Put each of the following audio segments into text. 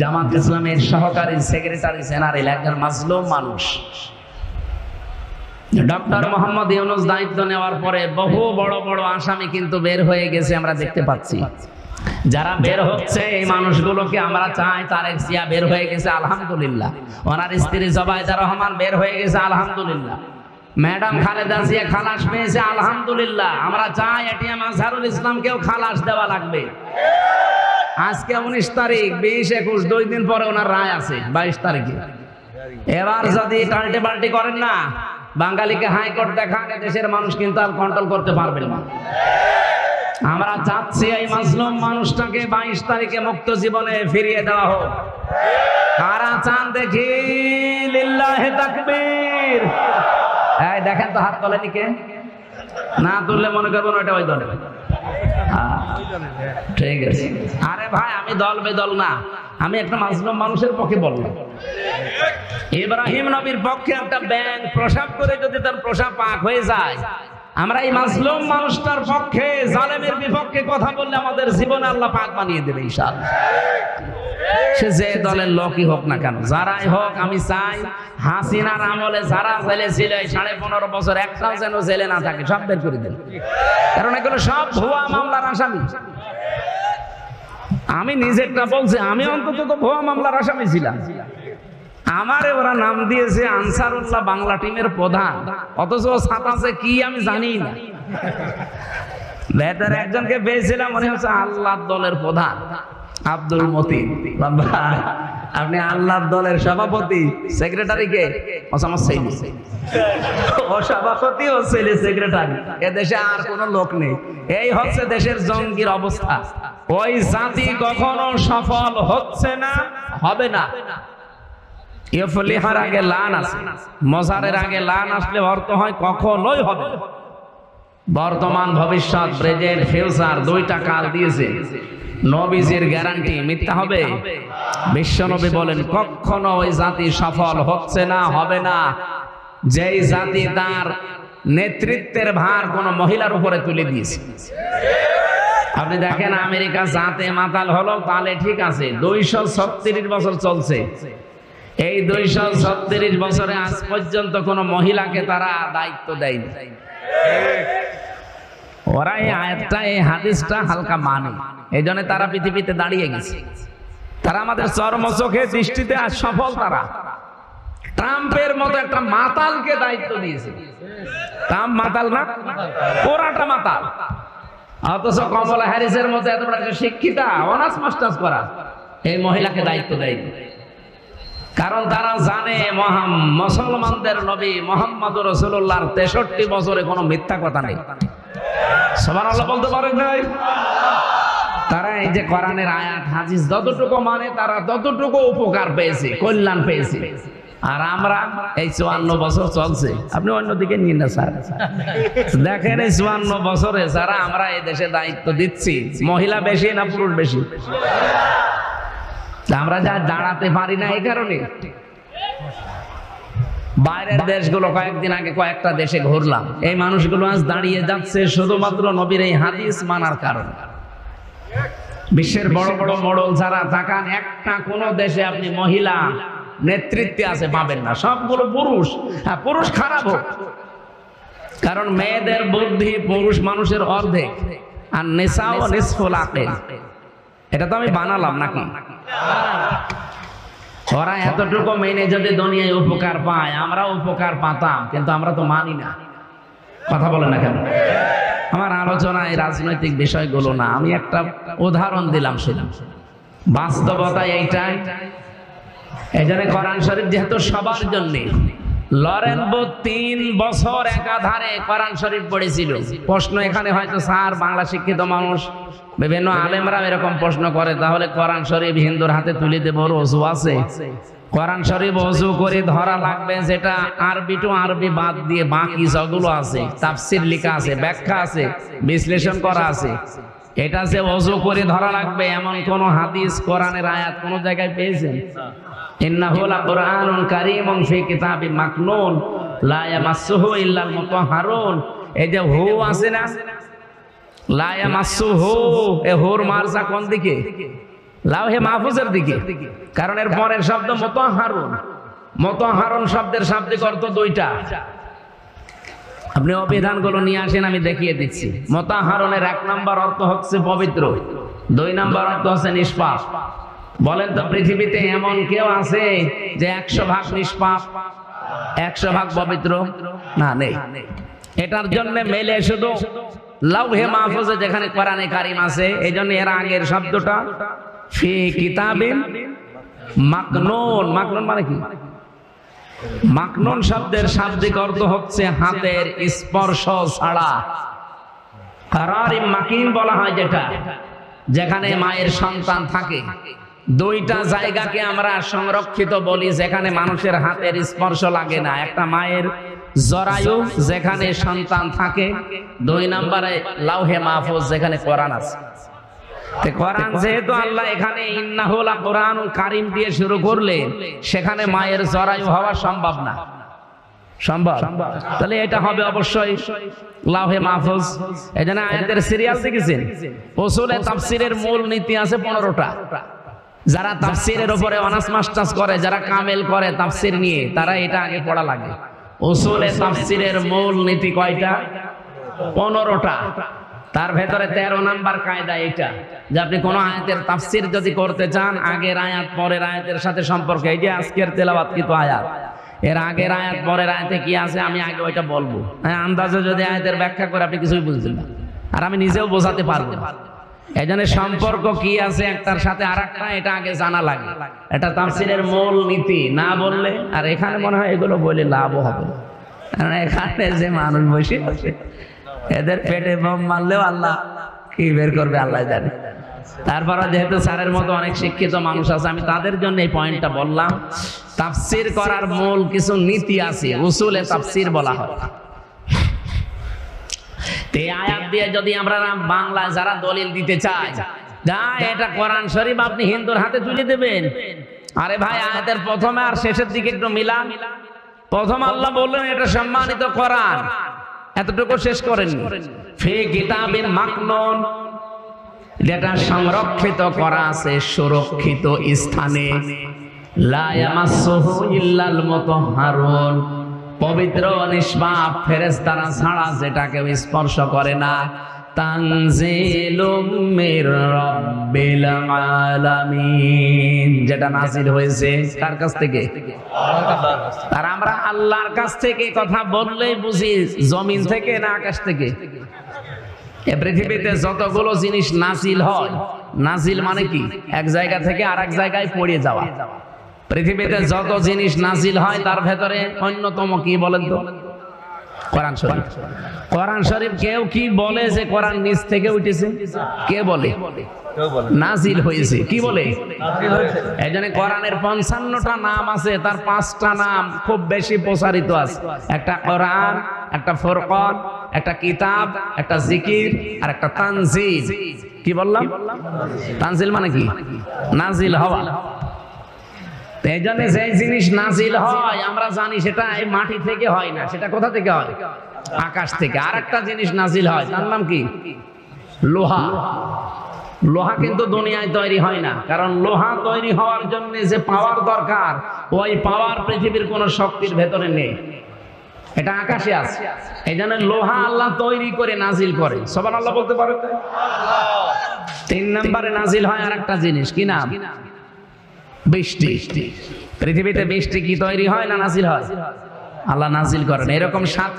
জামাত ইসলামের সহকারী secretary general একজন মাজলুম মানুষ। ডক্টর মোহাম্মদ ইউনুস দায়িত্ব নেওয়ার পরে বহু বড় বড় আসামি কিন্তু বের হয়ে গেছে আমরা দেখতে পাচ্ছি। যারা বের হচ্ছে এই মানুষগুলোকে আমরা চাই তারেক জিয়া বের হয়ে গেছে, আলহামদুলিল্লাহ। ওনার স্ত্রী জবাইদা রহমান বের হয়ে গেছে, আলহামদুলিল্লাহ। ম্যাডাম খালেদা জিয়া খালাস পেয়েছে, আলহামদুলিল্লাহ। আমরা চাই এটিএম আজহারুল ইসলামকেও খালাস দেওয়া লাগবে। আজকে উনিশ তারিখ, বিশ একুশ, দুই দিন পরে ওনার রায় আছে, বাইশ তারিখে। এবার যদি পাল্টে পাল্টি করেন না, বাঙালিকে হাইকোর্ট দেখান দেশের মানুষ কিন্তু আর কন্ট্রোল করতে পারবেন না। আমরা চাচ্ছি এই মাসলুম মানুষটাকে বাইশ তারিখে মুক্ত জীবনে ফিরিয়ে দেওয়া হোক। কারা চান দেখি? লিল্লাহে তাকবীর। এই দেখেন তো হাত তোলেনি কে না তুললে মনে করবেন ওটা ওই দলে। হ্যাঁ, ঠিক আছে। আরে ভাই আমি দল বেদল না। আমি একটা মাসলুম মানুষের পক্ষে বললাম। ইব্রাহিম নবীর পক্ষে একটা ব্যাং প্রসাব করে যদি তার প্রসাব পাক হয়ে যায় আমরা এই মাসলুম মানুষটার পক্ষে জালেমের বিপক্ষে কথা বললে আমাদের জীবনে আল্লাহ পাক বানিয়ে দেবে ইনশাআল্লাহ। সে যে দলের লোকই হোক না কেন, যারাই হোক, আমি চাই হাসিনার আমলে যারা জেলে ছিল এই সাড়ে পনেরো বছর, একটাও যেন জেলে না থাকে, সব বের করে দেন। কারণ এগুলো সব ভুয়া মামলার আসামি। আমি নিজেরটা বলছি, আমি অন্তত তো ভুয়া মামলার আসামি ছিলাম। আমারে ওরা নাম দিয়েছে আনসার আনসারুল্লাহ বাংলা টিমের প্রধান। অথচ ও সাতাশে কি আমি জানি না। ভেতরে একজনকে পেয়েছিলাম মনে হচ্ছে আল্লাহ দলের প্রধান। আব্দুল মতি। আপনি আল্লাহ দলের সভাপতি। সেক্রেটারি কে? সফল হচ্ছে না, হবে না। আগে মজারের আগে লান আসলে অর্থ হয় কখনোই হবে বর্তমান ভবিষ্যৎ প্রেজেন্ট ফিউচার দুইটা কাল দিয়েছে। নবীজির গ্যারান্টি মিথ্যা হবে? বিশ্বনবী বলেন, কখনো ওই জাতি সফল হচ্ছে না, হবে না। যেই জাতি তার নেতৃত্বের ভার কোন মহিলার উপরে তুলে দিয়েছে। আপনি দেখেন, আমেরিকা জাতে মাতাল হলো তাহলে ঠিক আছে, দুইশো ছত্রিশ বছর চলছে। এই দুইশো ছত্রিশ বছরে আজ পর্যন্ত কোন মহিলাকে তারা দায়িত্ব দেয়নি। ওরা এই আয়াতটা, এই হাদিসটা হালকা মানে। এই জন্য তারা পৃথিবীতে দাঁড়িয়ে গেছে। তারা আমাদের চর্ম চোখে দৃষ্টিতে আর সফল তারা। ট্রাম্পের মতো একটা মাতালকে দায়িত্ব দিয়েছে। ট্রাম্প মাতাল না? ওরাটা মাতাল। অথচ কমলা হ্যারিসের মতো এত বড় একটা শিক্ষিতা, অনার্স, মাস্টার্স করা, এই মহিলাকে দায়িত্ব দেয় কারণ তারা জানে মুসলমানদের নবী মোহাম্মদ রসুল্লাহর তেষট্টি বছরে কোনো মিথ্যা কথা নেই। সবার আল্লাহ বলতে পারেন নাই? তারা এই যে কোরআনের আয়াত যতটুকু মানে তারা ততটুকু উপকার পেয়েছে, কল্যাণ পেয়েছে। আর আমরা এই চুয়ান্ন বছর চলছে। আপনি অন্যদিকে নিন না, স্যার। দেখেন এই চুয়ান্ন বছরে যারা আমরা এই দেশে দায়িত্ব দিচ্ছি, মহিলা বেশি না পুরুষ বেশি? আমরা যা দাঁড়াতে পারি না এই কারণে। বাইরের দেশগুলো কয়েকদিন আগে কয়েকটা দেশে ঘুরলাম। এই মানুষগুলো আজ দাঁড়িয়ে যাচ্ছে শুধুমাত্র নবীর এই হাদিস মানার কারণে। বিশ্বের বড় বড় মডল যারা তাকান, একটা কোন দেশে আপনি মহিলা নেতৃত্বে আছে পাবেন না। সবগুলো পুরুষ। হ্যাঁ পুরুষ খারাপ হোক। কারণ মেয়েদের বুদ্ধি পুরুষ মানুষের অর্ধেক, আর নেশাও নিষ্ফল আকেল। এটা তো আমি বানালাম নাকি? ওরা এতটুকু মেনে যদি দুনিয়ায় উপকার পায়, আমরা উপকার পাতাম, কিন্তু আমরা তো মানি না। কথা বলে না কেন? আমার আলোচনায় রাজনৈতিক বিষয়গুলো না, আমি একটা উদাহরণ দিলাম সেটা বাস্তবতা এইটাই। এই জন্য কোরআন শরীফ যেহেতু সবার জন্য তিন বছর একাধারে কোরআন শরীফ পড়েছিল। প্রশ্ন এখানে হয়তো, স্যার, বাংলা শিক্ষিত মানুষ, বিভিন্ন আলেমরা এরকম প্রশ্ন করে, তাহলে কোরআন শরীফ হিন্দুর হাতে অজু কোরআন শরীফ অজু করে ধরা লাগবে, যেটা আরবি টু আরবি বাদ দিয়ে বাকি যগুলো আছে, তাফসির লেখা আছে, ব্যাখ্যা আছে, বিশ্লেষণ করা আছে। এটা যে অজু করে ধরা লাগবে, এমন কোন হাদিস কোরআনের আয়াত কোন জায়গায় পেয়েছেন? ইন্নাহু লাকুরআনুন কারীমুন ফি কিতাবি মাকনুন, লা ইয়ামাসসুহু ইল্লাল মুতাহহারুন এই যে হু আছে না? লা ইয়ামাসসুহু এ হুর মারজা কোন দিকে? লাউহে মাহফুজের দিকে। কারণ এর পরের শব্দ মোতাহারুন। মোতাহারুন শব্দের শাব্দিক অর্থ দুইটা। আপনি অভিধানগুলো নিয়ে আসেন, আমি দেখিয়ে দিচ্ছি। মোতাহারনের এক নম্বর অর্থ হচ্ছে পবিত্র। দুই নম্বর অর্থ হচ্ছে নিষ্পাপ। বলেন তো, পৃথিবীতে এমন কেউ আছে যে একশো ভাগ নিষ্পাপ, একশো ভাগ পবিত্র? না, নেই। এটার জন্য মেলে শুধু লাউহে মাহফুজে যেখানে কোরআনে কারিম আছে, এই জন্য এর আগের শব্দটা ফি কিতাবিন মাকনুন। মাকনুন মানে কি? মাকনুন শব্দের শাব্দিক অর্থ হচ্ছে হাতের স্পর্শ ছাড়া। কারারি মাকিন বলা হয় যেটা, যেখানে মায়ের সন্তান থাকে। দুইটা জায়গাকে আমরা সংরক্ষিত বলি যেখানে মানুষের হাতের স্পর্শ লাগে না। একটা মায়ের জরায়ু যেখানে সন্তান থাকে। দুই নম্বরে লাউহে মাহফুজ যেখানে কোরআন আছে। কারিম দিয়ে শুরু করলে, সেখানে মায়ের জরায়ু হওয়া সম্ভব না। সম্ভব? তাহলে এটা হবে অবশ্যই মাহফুজ। সিরিয়াল দেখেছেন? মূল নীতি আছে পনেরোটা। যারা তাফসিরের উপরে অনার্স মাস্টার্স করে যারা কামেল করে তাফসির নিয়ে তারা এটা আগে পড়া লাগে। ওসুলে তাফসিরের মূল নীতি কয়টা? পনেরোটা। তার ভেতরে তেরো নাম্বার কায়দা এটা যে আপনি কোন আয়াতের তাফসির যদি করতে চান আগের আয়াত পরের আয়াতের সাথে সম্পর্ক এই যে আজকের তেলাবাত কিন্তু আয়াত। এর আগের আয়াত পরের আয়াতে কি আছে আমি আগে ওইটা বলব। হ্যাঁ আন্দাজে যদি আয়াতের ব্যাখ্যা করে আপনি কিছুই বুঝতেন না। আর আমি নিজেও বোঝাতে পারব না। এই জন্য সম্পর্ক কি আছে? একটার সাথে আর একটা এটা আগে জানা লাগে। এটা তাফসিরের মূল নীতি, না বললে, আর এখানে মনে হয় এগুলো বলে লাভও হবে কারণ এখানে যে মানুষ বসে আছে, এদের পেটে বোম মারলেও আল্লাহ কি বের করবে, আল্লাহ জানে। তারপরে যেহেতু স্যারের মতো অনেক শিক্ষিত মানুষ আছে, আমি তাদের জন্য এই পয়েন্টটা বললাম। তাফসির করার মূল কিছু নীতি আছে, উসুলে তাফসির বলা হয়। তো আয়াত দিয়ে যদি আমরা বাংলায় যারা দলিল দিতে চাই, যা এটা কোরআন শরীফ আপনি হিন্দুর হাতে তুলে দেবেন। আরে ভাই, আয়াতের প্রথমে আর শেষের দিকে একটু মিলান। প্রথম আল্লাহ বললেন, এটা সম্মানিত কোরআন। এতটুকু শেষ করেন ফে কিতাবিন মাকনুন। যেটা সংরক্ষিত করা আছে, সুরক্ষিত স্থানে। লা ইয়ামাসসুহু ইল্লাল মুতাহহারুন পবিত্র নিষ্পাপ ফেরেশতারা ছাড়া যেটা কেউ স্পর্শ করে না। যেটা নাযিল হয়েছে কার কাছ থেকে। আর আমরা আল্লাহর কাছ থেকে কথা বললেই বুঝি জমিন থেকে না আকাশ থেকে। এ পৃথিবীতে যতগুলো জিনিস নাজিল হয়, নাজিল মানে কি? এক জায়গা থেকে আর এক জায়গায় পড়ে যাওয়া। পৃথিবীতে যত জিনিস নাজিল হয় তার ভেতরে অন্যতম কি বলেন তো? কোরআন শরীফ। কোরআন শরীফ কেউ কি বলে যে কোরআন নিচ থেকে উঠেছে? কে বলে? নাজিল হয়েছে। কি বলে? এই জন্য কোরআনের পঞ্চান্নটা নাম আছে, তার পাঁচটা নাম খুব বেশি প্রচারিত আছে। একটা কোরআন, একটা ফোরকন, একটা কিতাব, একটা জিকির আর একটা তানজিল। কি বললাম? তানজিল মানে কি? নাজিল হওয়া। তো এই জন্য যে জিনিস নাজিল হয়, আমরা জানি সেটা মাটি থেকে হয় না, সেটা কোথা থেকে হয়? আকাশ থেকে। আর একটা জিনিস নাজিল হয়, তার নাম কি? লোহা। লোহা কিন্তু দুনিয়ায় তৈরি হয় না, কারণ লোহা তৈরি হওয়ার জন্য যে পাওয়ার দরকার, ওই পাওয়ার পৃথিবীর কোন শক্তির ভেতরে নেই। এটা আকাশে আছে। এই জন্য লোহা আল্লাহ তৈরি করে নাজিল করে। সবার আল্লাহ বলতে পারে তিন নম্বরে নাজিল হয় আর একটা জিনিস, কি নাম? বৃষ্টি। পৃথিবীতে বৃষ্টি কি তৈরি হয় না নাজিল হয়? আল্লাহ নাজিল করেন, এরকম সাত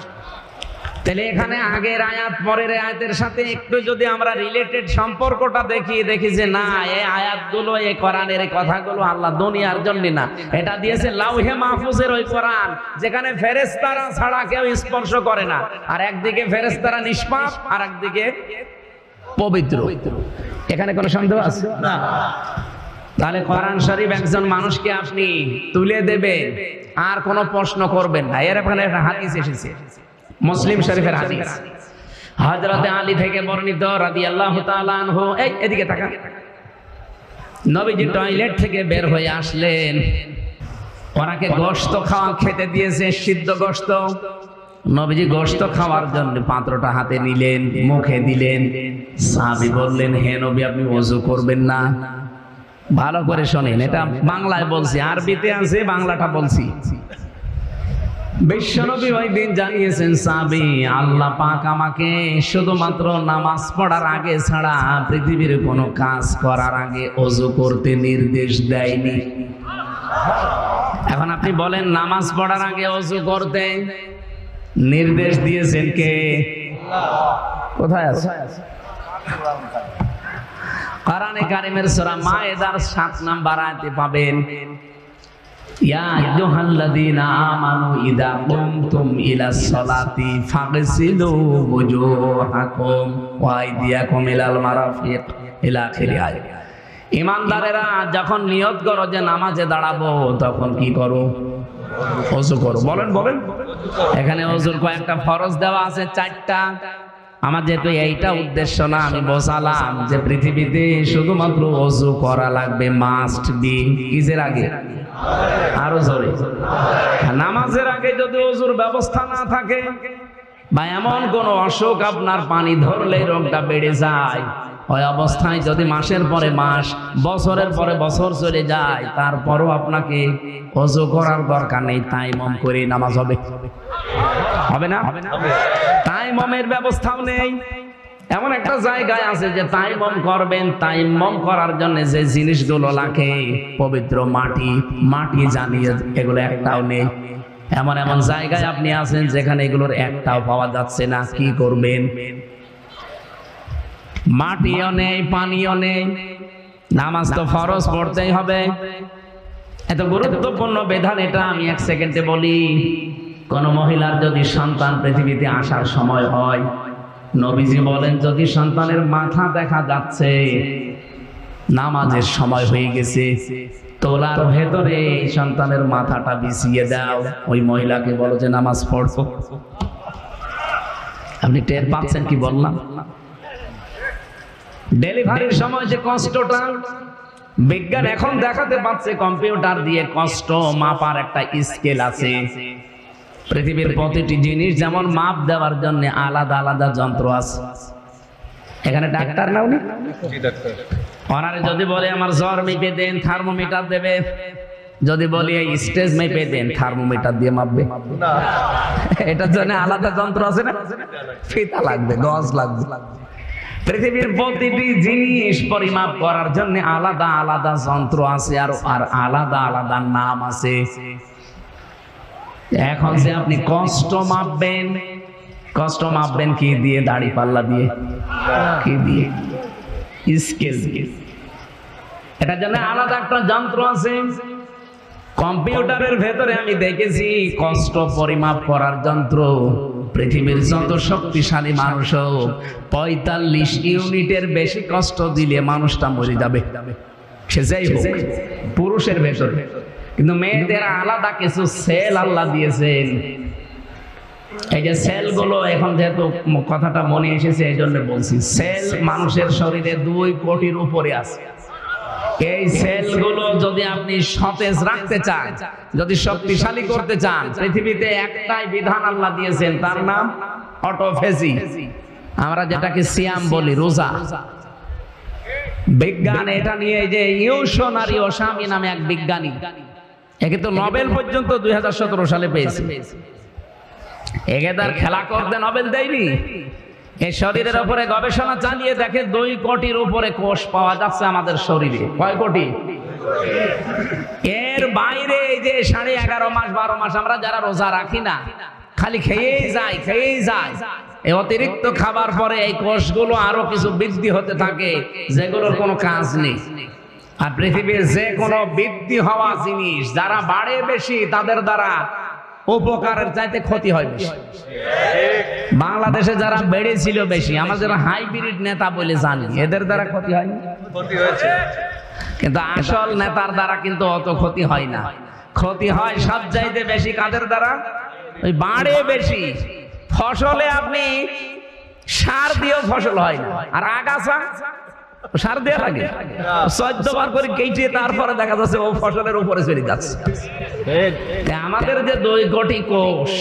তাহলে এখানে আগের আয়াত, পরের আয়াতের সাথে একটু যদি আমরা রিলেটেড সম্পর্কটা দেখি দেখি যে না এই আয়াতগুলো এই কোরআনের কথাগুলো আল্লাহ দুনিয়ার জন্য না। এটা দিয়েছে লাউহে মাহফুজের ওই কোরআন, যেখানে ফেরেশতারা ছাড়া কেউ স্পর্শ করে না। আর একদিকে ফেরেশতারা নিষ্পাপ আর একদিকে পবিত্র। এখানে কোনো সন্দেহ আছে? না। তাহলে কোরআন শরীফ একজন মানুষকে আপনি তুলে দেবে, আর কোনো প্রশ্ন করবেন না। এর এখানে একটা হাদিস এসেছে, মুসলিম শরীফের হাদিস। হযরতে আলী থেকে বর্ণিত রাদিয়াল্লাহু তাআলা আনহু। এই, এদিকে তাকা নবীজি টয়লেট থেকে বের হয়ে আসলেন। ওনাকে গোশত খাওয়া খেতে দিয়েছে, সিদ্ধ গোশত। নবীজি গোশত খাওয়ার জন্য পাত্রটা হাতে নিলেন, মুখে দিলেন। সাহাবী বললেন, হে নবী, আপনি ওযু করবেন না। ভালো করে শোনেন এটা বাংলায় বলছি আরবিতে আছে বাংলাটা বলছি। বিশ্বনবী ওই দিন জানিয়েছেন সাবি আল্লাহ পাক আমাকে শুধুমাত্র নামাজ পড়ার আগে ছাড়া পৃথিবীর কোনো কাজ করার আগে অজু করতে নির্দেশ দেয়নি। এখন আপনি বলেন নামাজ পড়ার আগে অজু করতে নির্দেশ দিয়েছেন কে? কোথায় আছে? কোরআনে কারিমের সূরা মায়েদার 7 নাম্বার আয়াতে পাবেন ইমানদারেরা যখন নিয়ত করো যে নামাজে দাঁড়াবো, তখন কি করো? অজু করো। বলেন বলেন। এখানে অজুর কয়েকটা ফরজ দেওয়া আছে, চারটা। আমার যেহেতু এইটা উদ্দেশ্য না, আমি বোঝালাম যে পৃথিবীতে শুধুমাত্র অজু করা লাগবে মাস্ট বি কিসের আগে? আরও জোরে। নামাজের আগে যদি অজুর ব্যবস্থা না থাকে বা এমন কোন অসুখ আপনার পানি ধরলে রোগটা বেড়ে যায়। ওই অবস্থায় যদি মাসের পরে মাস, বছরের পরে বছর চলে যায়, তারপরও আপনাকে অজু করার দরকার নেই। তাই মম করে নামাজ হবে। হবে না? তাই মমের ব্যবস্থাও নেই। এমন একটা জায়গায় আছে যে তাই মম করবেন তাই মম করার জন্য যে জিনিসগুলো লাগে, পবিত্র মাটি মাটি জানিয়ে এগুলো একটাও নেই। এমন এমন জায়গায় আপনি আছেন যেখানে এগুলোর একটাও পাওয়া যাচ্ছে না, কি করবেন? মাটিও নেই, পানিও নেই, নামাজ তো ফরজ পড়তেই হবে। এত গুরুত্বপূর্ণ বিধান এটা, আমি এক সেকেন্ডে বলি, কোন মহিলার যদি সন্তান পৃথিবীতে আসার সময় হয়, নবীজি বলেন, যদি সন্তানের মাথা দেখা যাচ্ছে, নামাজের সময় হয়ে গেছে তোলার ভেতরে এই সন্তানের মাথাটা বিছিয়ে দাও। ওই মহিলাকে বলো যে, নামাজ পড়ব। আপনি টের পাচ্ছেন কি বললাম? ডেলিভারির সময় যে কষ্টটা বিজ্ঞান এখন দেখাতে পারছে, কম্পিউটার দিয়ে কষ্ট মাপার একটা স্কেল আছে। পৃথিবীর প্রতিটি জিনিস যেমন মাপ দেওয়ার জন্য আলাদা আলাদা যন্ত্র আছে। এখানে ডাক্তার না? উনি ওনারে যদি বলে আমার জ্বর মেপে দেন, থার্মোমিটার দেবে। যদি বলি এই স্টেজ মেপে দেন, থার্মোমিটার দিয়ে মাপবে। এটার জন্য আলাদা যন্ত্র আছে না? ফিতা লাগবে, গজ লাগবে। পৃথিবীর প্রতিটি জিনিস পরিমাপ করার জন্য আলাদা আলাদা যন্ত্র আছে আর আর আলাদা আলাদা নাম আছে। এখন যে আপনি কষ্ট মাপবেন কষ্ট মাপবেন কি দিয়ে? দাড়ি পাল্লা দিয়ে। কি দিয়ে? স্কেল। দিয়ে এটার জন্য আলাদা একটা যন্ত্র আছে। কম্পিউটারের ভেতরে আমি দেখেছি কষ্ট পরিমাপ করার যন্ত্র। পৃথিবীর যত শক্তিশালী মানুষ পঁয়তাল্লিশ ইউনিটের বেশি কষ্ট দিলে মানুষটা মরে যাবে। সে যাই হোক, পুরুষের ভেতরে। কিন্তু মেয়েদের আলাদা কিছু সেল আল্লাহ দিয়েছেন। এই যে সেলগুলো এখন যেহেতু কথাটা মনে এসেছে, এই জন্য বলছি। সেল মানুষের শরীরে দুই কোটির উপরে আছে। এই সেলগুলো যদি আপনি সতেজ রাখতে চান, যদি শক্তিশালী করতে চান, পৃথিবীতে একটাই বিধান আল্লাহ দিয়েছেন, তার নাম অটোফেজি। আমরা যেটাকে সিয়াম বলি, রোজা। বিজ্ঞান এটা নিয়ে যে ইউশনারি ওসামি নামে এক বিজ্ঞানী, একে তো নোবেল পর্যন্ত দুই হাজার সতেরো সালে পেয়েছে। একে তার খেলা করতে নোবেল দেয়নি। এই শরীরের উপরে গবেষণা চালিয়ে দেখে দুই কোটির উপরে কোষ পাওয়া যাচ্ছে আমাদের শরীরে। কয় কোটি? এর বাইরে এই যে সাড়ে এগারো মাস, বারো মাস আমরা যারা রোজা রাখি না, খালি খেয়েই যায় খেয়েই যায়। এই অতিরিক্ত খাবার পরে এই কোষগুলো আরও কিছু বৃদ্ধি হতে থাকে, যেগুলোর কোনো কাজ নেই। আর পৃথিবীর যে কোনো বৃদ্ধি হওয়া জিনিস, যারা বাড়ে বেশি, তাদের দ্বারা উপকারের চাইতে ক্ষতি হয় বেশি। বাংলাদেশে যারা বেড়েছিল বেশি আমরা যারা হাইব্রিড নেতা বলে জানি এদের দ্বারা ক্ষতি হয় কিন্তু আসল নেতার দ্বারা কিন্তু অত ক্ষতি হয় না। ক্ষতি হয় সব চাইতে বেশি কাদের দ্বারা? ওই বাড়ে বেশি। ফসলে আপনি সার দিয়েও ফসল হয় না। আর আগাছা? সার দেওয়া লাগে। চোদ্দ বার করে কেটে তারপরে দেখা যাচ্ছে ও ফসলের উপরে চলে যাচ্ছে। আমাদের যে কোষ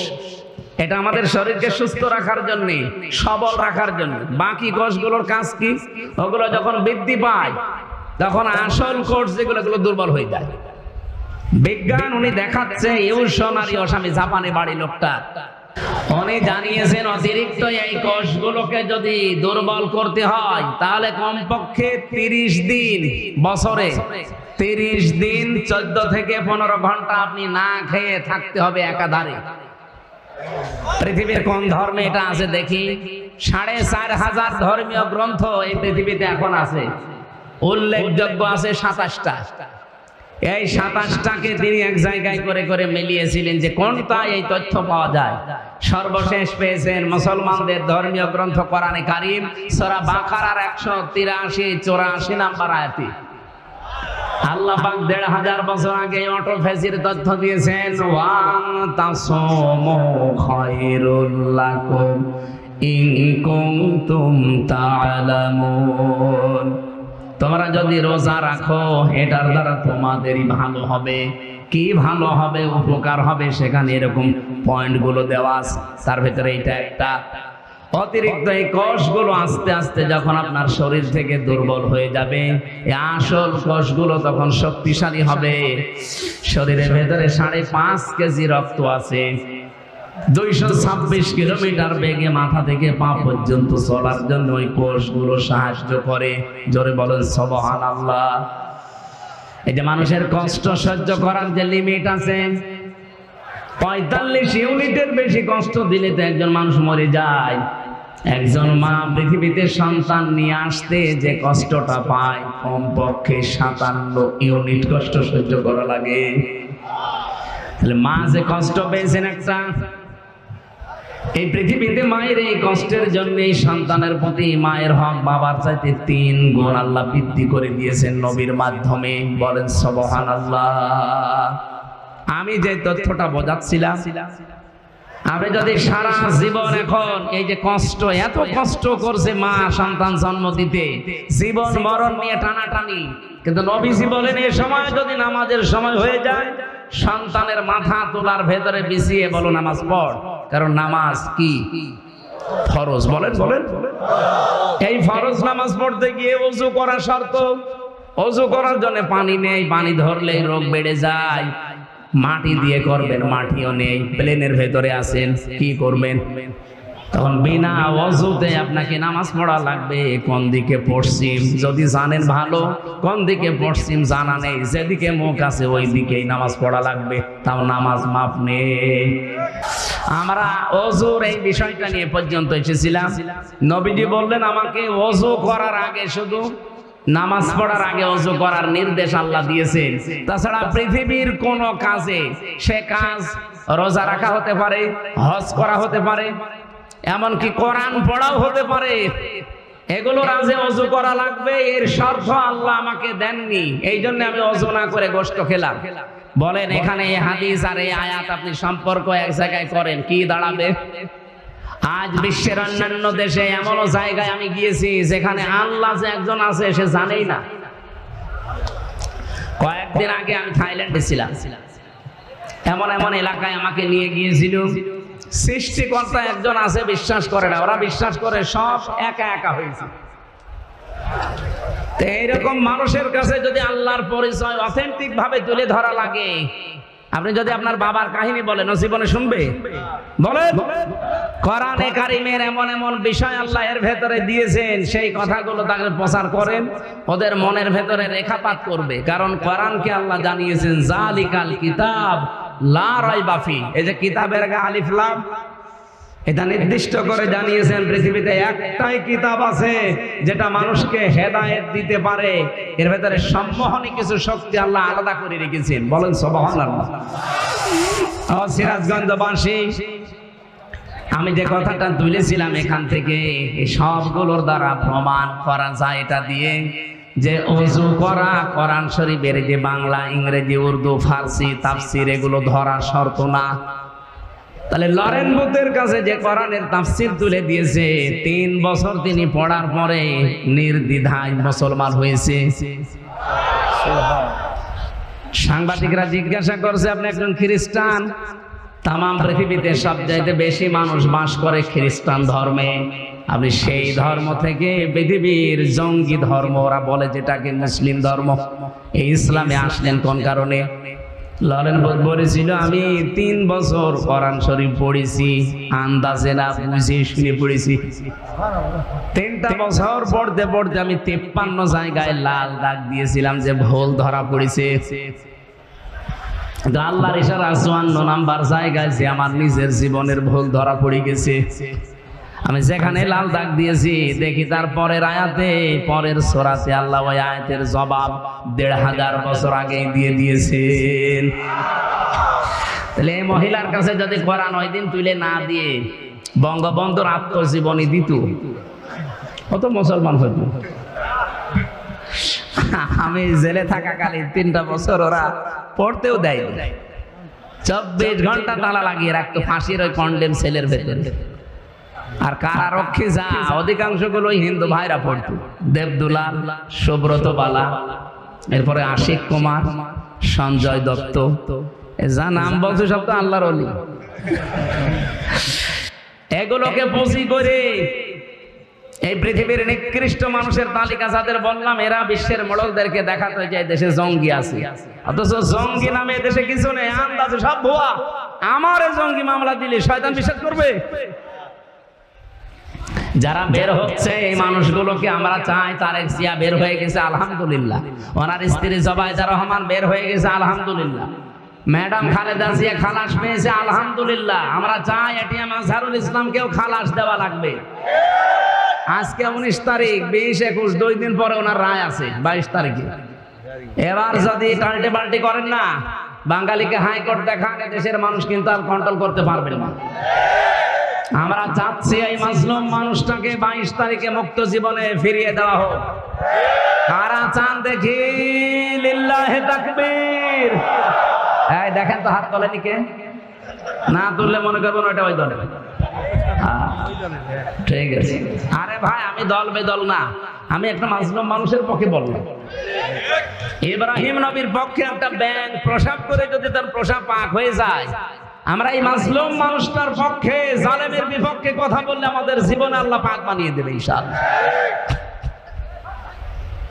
এটা আমাদের শরীরকে সুস্থ রাখার জন্য সবল রাখার জন্য। বাকি কোষগুলোর কাজ কি? ওগুলো যখন বৃদ্ধি পায় তখন আসল কোর্স যেগুলো এগুলো দুর্বল হয়ে যায়। বিজ্ঞান উনি দেখাচ্ছে ইউশনারি অসামি জাপানে বাড়ি লোকটা। উনি জানিয়েছেন, অতিরিক্ত এই কোষগুলোকে যদি দুর্বল করতে হয়, তাহলে কমপক্ষে তিরিশ দিন, বছরে তিরিশ দিন, চোদ্দ থেকে পনেরো ঘণ্টা আপনি না খেয়ে থাকতে হবে একাধারে। পৃথিবীর কোন ধর্মে এটা আছে দেখি? সাড়ে চার হাজার ধর্মীয় গ্রন্থ এই পৃথিবীতে এখন আছে। উল্লেখযোগ্য আছে সাতাশটা। এই সাতাশটাকে তিনি এক জায়গায় করে করে মিলিয়েছিলেন যে কোনটা এই তথ্য পাওয়া যায়? সর্বশেষ পেয়েছেন মুসলমানদের ধর্মীয় গ্রন্থ কোরআনে কারিম, সরা বাকারার একশো তিরাশি, চৌরাশি নাম্বার আয়াতি। আল্লাহ পাক দেড় হাজার বছর আগে অটোফেসির তথ্য দিয়েছেন, ওয়ান তাসমু খায়রুল লাকুম ইন তোমরা যদি রোজা রাখো, এটার দ্বারা তোমাদেরই ভালো হবে। কি ভালো হবে, উপকার হবে, সেখানে এরকম পয়েন্টগুলো দেওয়া তার ভেতরে এটা একটা অতিরিক্ত এই কোষগুলো আস্তে আস্তে যখন আপনার শরীর থেকে দুর্বল হয়ে যাবে, এই আসল কোষগুলো তখন শক্তিশালী হবে। শরীরের ভেতরে সাড়ে পাঁচ কেজি রক্ত আছে। দুইশো ছাব্বিশ কিলোমিটার বেগে মাথা থেকে পা পর্যন্ত চলার জন্য ওই কোষগুলো সাহায্য করে। জোরে বলেন সবহান আল্লাহ এই যে মানুষের কষ্ট সহ্য করার যে লিমিট আছে, পঁয়তাল্লিশ ইউনিটের বেশি কষ্ট দিলে তো একজন মানুষ মরে যায়। একজন মা পৃথিবীতে সন্তান নিয়ে আসতে যে কষ্টটা পায়, কমপক্ষে সাতান্ন ইউনিট কষ্ট সহ্য করা লাগে। তাহলে মা যে কষ্ট পেয়েছেন একটা এই পৃথিবীতে মায়ের এই কষ্টের জন্য এই সন্তানের প্রতি মায়ের হক বাবার চাইতে তিন গুণ আল্লাহ বৃদ্ধি করে দিয়েছেন নবীর মাধ্যমে। বলেন সবহান আল্লাহ আমি যে তথ্যটা বোঝাচ্ছিলাম, আপনি যদি সারা জীবন এখন এই যে কষ্ট, এত কষ্ট করছে মা সন্তান জন্ম দিতে, জীবন মরণ নিয়ে টানাটানি কিন্তু নবীজি বলেন, এ সময় যদি নামাজের সময় হয়ে যায়, সন্তানের মাথা তোলার ভেতরে বিছিয়ে বলো নামাজ পড়। কারণ নামাজ কি? ফরজ। বলেন বলেন। এই ফরজ নামাজ পড়তে গিয়ে অজু করা শর্ত। অজু করার জন্য পানি নেই, পানি ধরলেই রোগ বেড়ে যায়। মাটি দিয়ে করবেন, মাটিও নেই। প্লেনের ভেতরে আছেন, কি করবেন? তখন বিনা অজুতে আপনাকে নামাজ পড়া লাগবে। কোন দিকে পশ্চিম? যদি জানেন ভালো, কোন দিকে পশ্চিম জানা নেই? যেদিকে মুখ আছে ওই দিকেই নামাজ পড়া লাগবে। তাও নামাজ মাপ নেই। আমরা অজুর এই বিষয়টা নিয়ে পর্যন্ত এসেছিলাম। নবীজি বললেন, আমাকে অজু করার আগে শুধু নামাজ পড়ার আগে অজু করার নির্দেশ আল্লাহ দিয়েছেন। তাছাড়া পৃথিবীর কোন কাজে সে কাজ রোজা রাখা হতে পারে, হজ করা হতে পারে এমনকি কোরআন পড়াও হতে পারে। এগুলো রাজে অজু করা লাগবে, এর শর্ত আল্লাহ আমাকে দেননি। এই জন্য আমি অজু না করে গোষ্ঠ খেলাম। বলেন, এখানে এই হাদিস আর এই আয়াত আপনি সম্পর্ক এক জায়গায় করেন, কি দাঁড়াবে? আজ বিশ্বের অন্যান্য দেশে এমনও জায়গায় আমি গিয়েছি যেখানে আল্লাহ যে একজন আছে, সে জানেই না। কয়েকদিন আগে আমি থাইল্যান্ডে ছিলাম। এমন এমন এলাকায় আমাকে নিয়ে গিয়েছিল। সৃষ্টিকর্তা একজন আছে, বিশ্বাস করে না। ওরা বিশ্বাস করে সব একা একা হয়েছে। এইরকম মানুষের কাছে যদি আল্লাহর পরিচয় অথেন্টিক ভাবে তুলে ধরা লাগে, আপনি যদি আপনার বাবার কাহিনী বলেন ও জীবনে শুনবে? বলেন। কোরআনে কারিমের এমন এমন বিষয় আল্লাহ এর ভেতরে দিয়েছেন, সেই কথাগুলো তাকে প্রচার করেন, ওদের মনের ভেতরে রেখাপাত করবে। কারণ কোরআনকে আল্লাহ জানিয়েছেন, জালিকাল কিতাব লা রাইবাফি এই যে কিতাবের আগে আলিফ লাম, এটা নির্দিষ্ট করে জানিয়েছেন পৃথিবীতে একটাই আছে, যেটা মানুষকে হেদায়েত দিতে পারে। এর ভেতরে কিছু শক্তি আল্লাহ আলাদা করে রেখেছেন। বলেন আমি যে কথাটা তুলেছিলাম এখান থেকে এই সবগুলোর দ্বারা প্রমাণ করা যায় এটা দিয়ে। যে অজু করা কোরআন শরীফের যে বাংলা, ইংরেজি, উর্দু, ফার্সি, তাফসির, এগুলো ধরা শর্ত না। তাহলে লরেন বুথের কাছে যে কোরআনের তাফসির তুলে দিয়েছে, তিন বছর তিনি পড়ার পরে নির্দ্বিধায় মুসলমান হয়েছে। সাংবাদিকরা জিজ্ঞাসা করছে, আপনি একজন খ্রিস্টান? তাম পৃথিবীতে সব চাইতে বেশি মানুষ বাস করে খ্রিস্টান ধর্মে। আপনি সেই ধর্ম থেকে পৃথিবীর জঙ্গি ধর্ম, ওরা বলে যেটাকে মুসলিম ধর্ম। এই ইসলামে আসলেন কোন কারণে? লরেন বলেছিল, আমি তিন বছর কোরআন শরীফ পড়েছি, আন্দাজে না বুঝে শুনে পড়েছি। তিনটা বছর পড়তে পড়তে আমি তেপ্পান্ন জায়গায় লাল দাগ দিয়েছিলাম যে ভুল ধরা পড়েছে। কিন্তু আল্লাহর ইশারা চুয়ান্ন নাম্বার জায়গায় যে আমার নিজের জীবনের ভুল ধরা পড়ে গেছে। আমি যেখানে লাল দাগ দিয়েছি, দেখি তার পরের আয়াতে, পরের সোরাতে আল্লাহ ওই আয়াতের জবাব দেড় হাজার বছর আগেই দিয়ে দিয়েছেন। তাহলে এই মহিলার কাছে যদি কোরআন ওই দিন তুলে না দিয়ে বঙ্গবন্ধুর আত্মজীবনী দিত কত মুসলমান হইত। আমি জেলে থাকাকালীন তিনটা বছর ওরা পড়তেও দেয় চব্বিশ ঘণ্টা তালা লাগিয়ে রাখতো, ফাঁসির ওই কন্ডেম সেলের ভেতরে। আর কারারক্ষী যা অধিকাংশগুলো হিন্দু ভাইরা পড়তো দেবদুলাল সুব্রত বালা এরপরে আশিক কুমার, সঞ্জয় দত্ত। যা নাম বলছে সব তো আল্লাহর অলি। এগুলোকে পুঁজি করে এই পৃথিবীর নিকৃষ্ট মানুষের তালিকা যাদের বললাম, এরা বিশ্বের মোড়লদেরকে দেখাতে যায় দেশে জঙ্গি আছে। অথচ জঙ্গি নামে দেশে কিছু নেই, আন্দাজে সব ভুয়া। আমার জঙ্গি মামলা দিলে শয়তান বিশ্বাস করবে? যারা বের হচ্ছে, এই মানুষগুলোকে আমরা চাই তারেক জিয়া বের হয়ে গেছে, আলহামদুলিল্লাহ। ওনার স্ত্রী জবাইদা রহমান বের হয়ে গেছে, আলহামদুলিল্লাহ। ম্যাডাম খালেদা জিয়া খালাস পেয়েছে, আলহামদুলিল্লাহ। আমরা চাই এটিএম আজহারুল ইসলামকেও খালাস দেওয়া লাগবে। আজকে উনিশ তারিখ, বিশ একুশ, দুই দিন পরে ওনার রায় আছে, বাইশ তারিখে। এবার যদি টাল্টে পাল্টি করেন না, বাঙালিকে হাইকোর্ট দেখান দেশের মানুষ কিন্তু আর কন্ট্রোল করতে পারবেন না। আমরা চাচ্ছি এই মাসলুম মানুষটাকে বাইশ তারিখে মুক্ত জীবনে ফিরিয়ে দেওয়া হোক। কারা চান দেখি? লিল্লাহে তাকবীর। এই, দেখেন তো হাত তোলেনি কে? না তুললে মনে করবেন ওটা ওই দলে। ঠিক আছে। আরে ভাই, আমি দল বেদল না। আমি একটা মাসলুম মানুষের পক্ষে বললাম। ইব্রাহিম নবীর পক্ষে একটা ব্যাংক প্রসাব করে যদি তার প্রসাব পাক হয়ে যায় আমরা এই মাসলুম মানুষটার পক্ষে, জালেমের বিপক্ষে কথা বললে আমাদের জীবনে আল্লাহ পাক বানিয়ে দেবে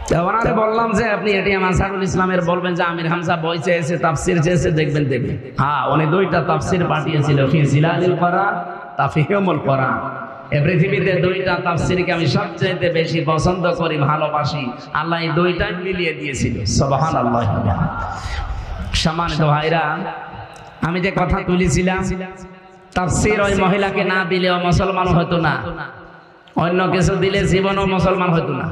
তো ওনারে বললাম যে, আপনি এটিএম আসারুল ইসলামের বলবেন যে, আমির হামজা বই চেয়েছে, তাফসির চেয়েছে, দেখবেন দেবে। হ্যাঁ উনি দুইটা তাফসির পাঠিয়েছিল, ফি জিলালিল কোরআন তাফিহুমুল কোরআন। এ পৃথিবীতে দুইটা তাফসিরকে আমি সবচেয়ে বেশি পছন্দ করি, ভালোবাসি। আল্লাহ এই দুইটাই মিলিয়ে দিয়েছিল। সুবহানাল্লাহ। সম্মানিত ভাইরা আমি যে কথা তুলেছিলাম তাফসির ওই মহিলাকে না দিলেও মুসলমান হতো না। অন্য কিছু দিলে জীবনও মুসলমান হতো না।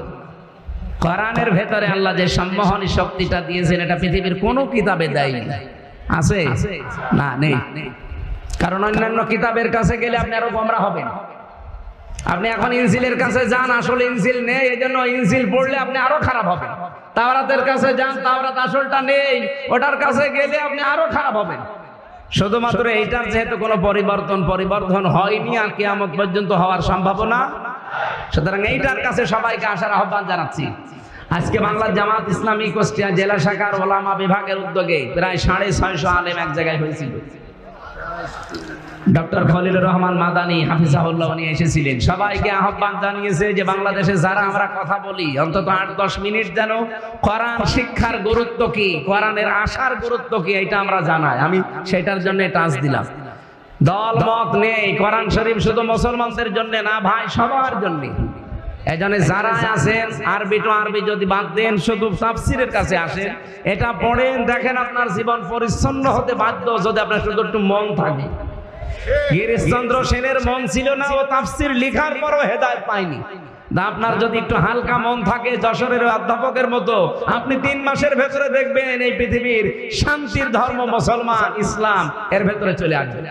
কোরআনের ভেতরে আল্লাহ যে সম্মোহনী শক্তিটা দিয়েছেন এটা পৃথিবীর কোনো কিতাবে দেয়নি। আছে? না নেই। কারণ অন্যান্য কিতাবের কাছে গেলে আপনি আরও গোমরা হবেন। আপনি এখন ইনসিলের কাছে যান আসলে ইনসিল নেই এই জন্য ইনসিল পড়লে আপনি আরও খারাপ হবেন। তাওরাতের কাছে যান তাওরাত আসলটা নেই ওটার কাছে গেলে আপনি আরও খারাপ হবেন। শুধুমাত্র এইটার যেহেতু কোনো পরিবর্তন পরিবর্তন হয়নি আর কেয়ামত পর্যন্ত হওয়ার সম্ভাবনা। সুতরাং এইটার কাছে সবাইকে আসার আহ্বান জানাচ্ছি। আজকে বাংলার জামাত ইসলামী কুষ্টিয়া জেলা শাখার ওলামা বিভাগের উদ্যোগে প্রায় সাড়ে ছয়শো আলেম এক জায়গায় হয়েছিল। ডক্টর খলিলুর রহমান মাদানী হাফিজাহুল্লাহ উনি এসেছিলেন। সবাইকে আহ্বান জানিয়েছে যে বাংলাদেশে যারা আমরা কথা বলি, অন্তত আট দশ মিনিট যেন কোরআন শিক্ষার গুরুত্ব কি, কোরআনের আশার গুরুত্ব কি এটা আমরা জানাই। আমি সেটার জন্য টাচ দিলাম। দল, মত নেই, কোরআন শরীফ শুধু মুসলমানদের জন্য না, ভাই, সবার জন্য। এজন্য যারা আছেন, আরবি টু আরবি যদি বাদ দেন, শুধু তাফসিরের কাছে আসেন, এটা পড়েন, দেখেন আপনার জীবন পরিচ্ছন্ন হতে বাধ্য, যদি আপনার শুধু একটু মন থাকে। গিরিশচন্দ্র সেনের মন ছিল না ও তাফসির লিখার পরও হেদায়ত পায়নি। আপনার যদি একটু হালকা মন থাকে যশোরের অধ্যাপকের মতো, আপনি তিন মাসের ভেতরে দেখবেন এই পৃথিবীর শান্তির ধর্ম মুসলমান, ইসলাম, এর ভেতরে চলে আসবে।